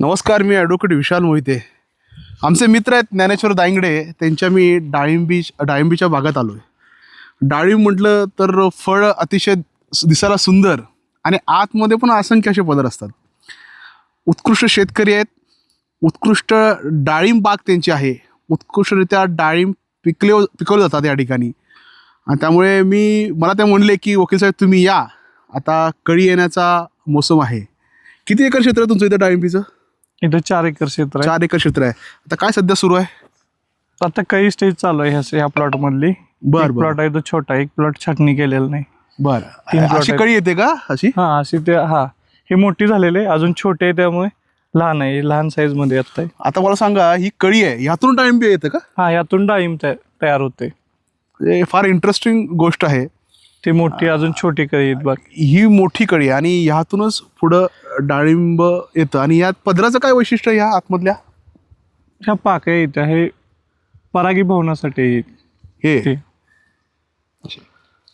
नमस्कार मी ॲडव्होकेट विशाल मोहिते. आमचे मित्र आहेत ज्ञानेश्वर दायंगडे. त्यांच्या मी डाळिंबी डाळिंबीच्या भागात आलो आहे डाळिंब म्हटलं तर फळ अतिशय दिसायला सुंदर आणि आतमध्ये पण असंख्य असे पदर असतात. उत्कृष्ट शेतकरी आहेत. उत्कृष्ट डाळिंब बाग त्यांची आहे. उत्कृष्टरित्या डाळिंब पिकले पिकवले जातात या ठिकाणी. आणि त्यामुळे मी मला ते म्हणले की वकील साहेब तुम्ही या. आता कळी येण्याचा मोसम आहे. किती एकर क्षेत्र आहे तुमचं इथं डाळिंबीचं? इथं चार एकर क्षेत्र आहे. चार एकर क्षेत्र आहे. आता काय सध्या सुरू आहे? आता काही स्टेज चालू आहे ह्या- ह्या प्लॉट मधली. बर बर. प्लॉट आहे तो छोटा एक प्लॉट छाटणी केलेला नाही. बर. तीन plot अशी आहेत. कळी येते का अशी? हा अशी ते हा. हे मोठी झालेले अजून छोटे आहे त्यामुळे लहान आहे. लहान साईजमध्ये आता आहे. आता मला सांगा ही कळी आहे. ह्यातून डाळिंबी येतं का? हा यातून डाळिंब तया- तयार होते. हे फार इंटरेस्टिंग गोष्ट आहे. ती मोठी अजून छोटी कळी आहेत बाकी. ही मोठी कळी आहे आणि ह्यातूनच पुढं डाळिंब येतं. आणि यात पदराचं काय वैशिष्ट्य आहे ह्या आतमधल्या? ह्या पाकळ्या येत्या. हे परागीभवनासाठी आहेत. हे. ते.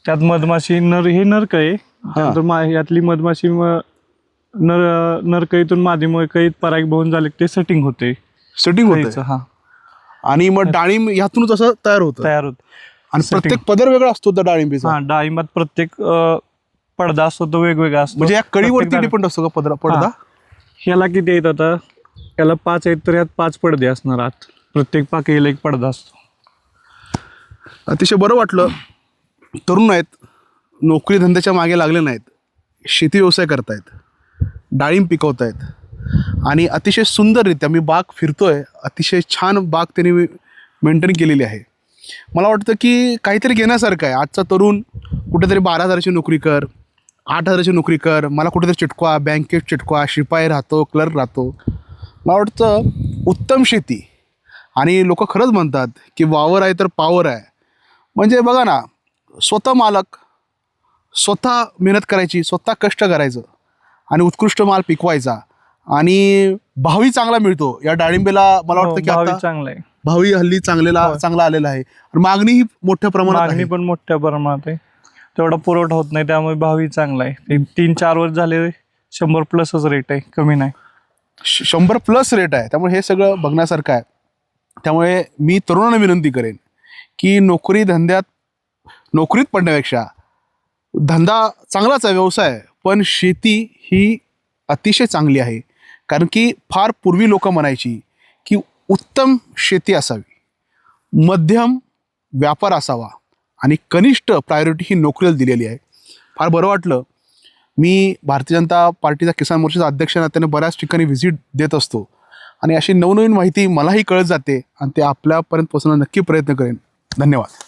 त्यात मधमाशी नर हे नरकळे त्यानंतर मा- यातली मधमाशी म- नर नरकळीतून मादी कळीत परागीभवन झाले की ते सेटिंग होते. सेटिंग कळीचं, होतं हा. आणि मग डाळिंब ह्यातूनच असं तयार होतं. तयार होत. आणि setting. प्रत्येक पदर वेगळा असतो त्या डाळिंबीचा. हा डाळिंबात प्रत्येक अ, पडदा असतो तो वेगवेगळा असतो. म्हणजे या कळीवरती प्रत्येक डिपेंड असतो का पदरा पडदा. ह्याला किती आहेत आता? याला पाच आहेत तर यात पाच पडदे असणार आत. प्रत्येक पाकळीला एक पडदा असतो. अतिशय बरं वाटलं. तरुण आहेत नोकरी धंद्याच्या मागे लागले नाहीत शेती व्यवसाय करतायत डाळिंब पिकवतायत आणि अतिशय सुंदररित्या मी बाग फिरतोय अतिशय छान बाग त्यांनी मेंटेन केलेली आहे. मला वाटतं की काहीतरी घेण्यासारखं आहे. आजचा तरुण कुठेतरी बारा हजाराची नोकरी कर आठ हजाराची नोकरी कर मला कुठेतरी चिटकवा बँकेत चिटकवा शिपाई राहतो क्लर्क राहतो. मला वाटतं उत्तम शेती. आणि लोक खरंच म्हणतात की वावर आहे तर पावर आहे. म्हणजे बघा ना स्वतः मालक स्वतः मेहनत करायची स्वतः कष्ट करायचं आणि उत्कृष्ट माल पिकवायचा आणि भावी चांगला मिळतो. या डाळिंबेला मला हो, वाटतं की आता चांगला आहे. भावी हल्ली चांगलेला हो. चांगला आलेला आहे. आणि मागणीही मोठ्या प्रमाणात मागणी पण मोठ्या प्रमाणात आहे. तेवढा पुरवठा होत नाही त्यामुळे भावी चांगला आहे. ते तीन चार वर्ष झाले शंभर प्लसच रेट आहे कमी नाही. श- शंभर प्लस रेट आहे. त्यामुळे हे सगळं बघण्यासारखं आहे. त्यामुळे मी तरुणांना विनंती करेन की नोकरी धंद्यात नोकरीत पडण्यापेक्षा धंदा चांगलाच आहे व्यवसाय आहे, पण शेती ही अतिशय चांगली आहे. कारण की फार पूर्वी लोक म्हणायची की उत्तम शेती असावी मध्यम व्यापार असावा. आणि कनिष्ठ प्रायोरिटी ही नोकरीला दिलेली आहे. फार बरं वाटलं. मी भारतीय जनता पार्टीचा किसान मोर्चाचा अध्यक्ष नात्याने बऱ्याच ठिकाणी व्हिजिट देत असतो. आणि अशी नवनवीन माहिती मलाही कळत जाते आणि ते आपल्यापर्यंत पोहोचण्याचा नक्की प्रयत्न करेन. धन्यवाद.